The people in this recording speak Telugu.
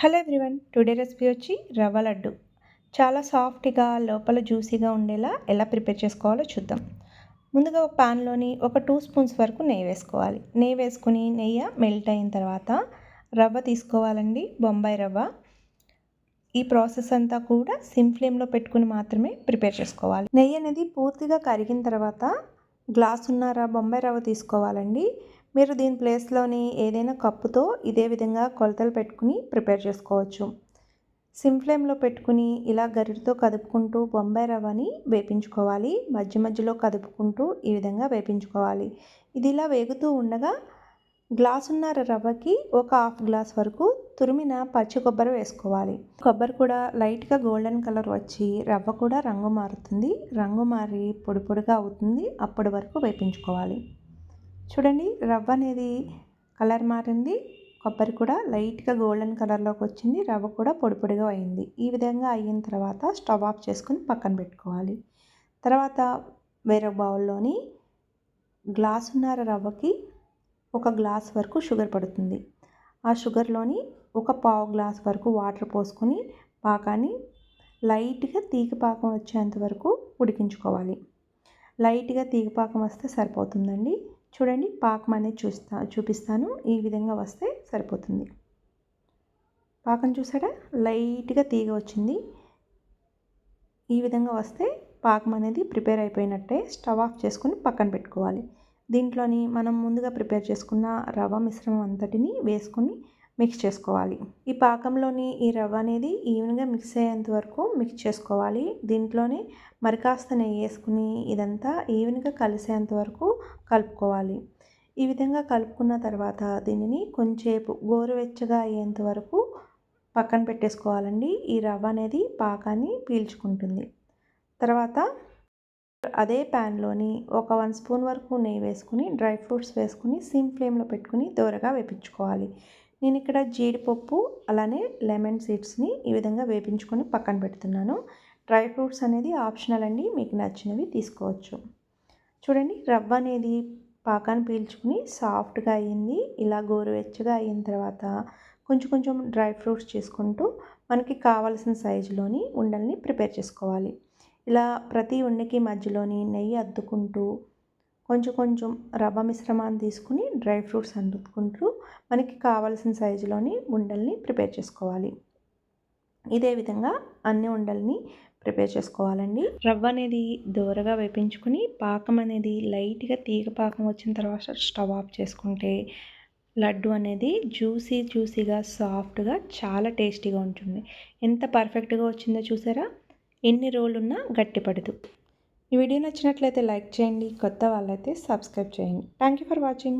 హలో ఎవ్రీవన్ టుడే రెసిపీ వచ్చి రవ్వ లడ్డు. చాలా సాఫ్ట్గా లోపల జ్యూసీగా ఉండేలా ఎలా ప్రిపేర్ చేసుకోవాలో చూద్దాం. ముందుగా ఒక పాన్లోని ఒక టూ స్పూన్స్ వరకు నెయ్యి వేసుకోవాలి. నెయ్యి వేసుకుని నెయ్యి మెల్ట్ అయిన తర్వాత రవ్వ తీసుకోవాలండి బొంబాయి రవ్వ. ఈ ప్రాసెస్ అంతా కూడా సిమ్ ఫ్లేమ్లో పెట్టుకుని మాత్రమే ప్రిపేర్ చేసుకోవాలి. నెయ్యి అనేది పూర్తిగా కరిగిన తర్వాత గ్లాస్ బొంబాయి రవ్వ తీసుకోవాలండి. మీరు దీని ప్లేస్లోని ఏదైనా కప్పుతో ఇదే విధంగా కొలతలు పెట్టుకుని ప్రిపేర్ చేసుకోవచ్చు. సిమ్ ఫ్లేమ్లో పెట్టుకుని ఇలా గరిటితో కదుపుకుంటూ బొంబాయి రవ్వని వేపించుకోవాలి. మధ్య మధ్యలో కదుపుకుంటూ ఈ విధంగా వేపించుకోవాలి. ఇది ఇలా వేగుతూ ఉండగా గ్లాసున్నర రవ్వకి ఒక హాఫ్ గ్లాస్ వరకు తురిమిన పచ్చి కొబ్బరి వేసుకోవాలి. కొబ్బరి కూడా లైట్గా గోల్డెన్ కలర్ వచ్చి రవ్వ కూడా రంగు మారుతుంది. రంగు మారి పొడి పొడిగా అవుతుంది. అప్పటి వరకు వేపించుకోవాలి. చూడండి రవ్వ అనేది కలర్ మారింది. కొబ్బరి కూడా లైట్గా గోల్డెన్ కలర్లోకి వచ్చింది. రవ్వ కూడా పొడి పొడిగా అయింది. ఈ విధంగా అయిన తర్వాత స్టవ్ ఆఫ్ చేసుకుని పక్కన పెట్టుకోవాలి. తర్వాత వేరే బౌల్లోని గ్లాసున్నర రవ్వకి ఒక గ్లాస్ వరకు షుగర్ పడుతుంది. ఆ షుగర్లోని ఒక పావు గ్లాస్ వరకు వాటర్ పోసుకొని పాకాన్ని లైట్గా తీగ పాకం వచ్చేంత వరకు ఉడికించుకోవాలి. లైట్గా తీగ పాకం వస్తే సరిపోతుందండి. చూడండి పాకం అనేది చూస్తా చూపిస్తాను. ఈ విధంగా వస్తే సరిపోతుంది. పాకం చూసారా? లైట్గా తీగ వచ్చింది. ఈ విధంగా వస్తే పాకం అనేది ప్రిపేర్ అయిపోయినట్టే స్టవ్ ఆఫ్ చేసుకొని పక్కన పెట్టుకోవాలి. దీంట్లోని మనం ముందుగా ప్రిపేర్ చేసుకున్న రవ మిశ్రమం అంతటిని వేసుకొని మిక్స్ చేసుకోవాలి. ఈ పాకంలోని ఈ రవ్వ అనేది ఈవెన్గా మిక్స్ అయ్యేంత వరకు మిక్స్ చేసుకోవాలి. దీంట్లోనే మరి కాస్త నెయ్యి వేసుకుని ఇదంతా ఈవెన్గా కలిసేంత వరకు కలుపుకోవాలి. ఈ విధంగా కలుపుకున్న తర్వాత దీనిని కొంచెంసేపు గోరువెచ్చగా అయ్యేంత వరకు పక్కన పెట్టేసుకోవాలండి. ఈ రవ్వ అనేది పాకాన్ని పీల్చుకుంటుంది. తర్వాత అదే ప్యాన్లోని ఒక వన్ స్పూన్ వరకు నెయ్యి వేసుకుని డ్రై ఫ్రూట్స్ వేసుకుని సిమ్ ఫ్లేమ్లో పెట్టుకుని దూరగా వేపించుకోవాలి. నేను ఇక్కడ జీడిపప్పు అలానే లెమన్ సీడ్స్ని ఈ విధంగా వేపించుకొని పక్కన పెడుతున్నాను. డ్రై ఫ్రూట్స్ అనేది ఆప్షనల్ అండి మీకు నచ్చినవి తీసుకోవచ్చు. చూడండి రవ్వ అనేది పాకాన్ని పీల్చుకుని సాఫ్ట్గా అయ్యింది ఇలా గోరువెచ్చగా అయిన తర్వాత కొంచెం కొంచెం డ్రై ఫ్రూట్స్ చేసుకుంటూ మనకి కావాల్సిన సైజులోని ఉండల్ని ప్రిపేర్ చేసుకోవాలి. ఇలా ప్రతి ఉండకి మధ్యలోని నెయ్యి అద్దుకుంటూ కొంచెం కొంచెం రవ్వ మిశ్రమాన్ని తీసుకుని డ్రై ఫ్రూట్స్ అందుకుంటూ మనకి కావాల్సిన సైజులోని ఉండల్ని ప్రిపేర్ చేసుకోవాలి. ఇదే విధంగా అన్ని ఉండల్ని ప్రిపేర్ చేసుకోవాలండి. రవ్వ అనేది దూరగా వేపించుకుని పాకం అనేది లైట్గా తీగ పాకం వచ్చిన తర్వాత స్టవ్ ఆఫ్ చేసుకుంటే లడ్డు అనేది జ్యూసీ జ్యూసీగా సాఫ్ట్గా చాలా టేస్టీగా ఉంటుంది. ఎంత పర్ఫెక్ట్గా వచ్చిందో చూసారా? ఎన్ని రోజులున్నా గట్టిపడదు. ఈ వీడియో నచ్చినట్లయితే లైక్ చేయండి. కొత్త వాళ్ళైతే సబ్స్క్రైబ్ చేయండి. Thank you for watching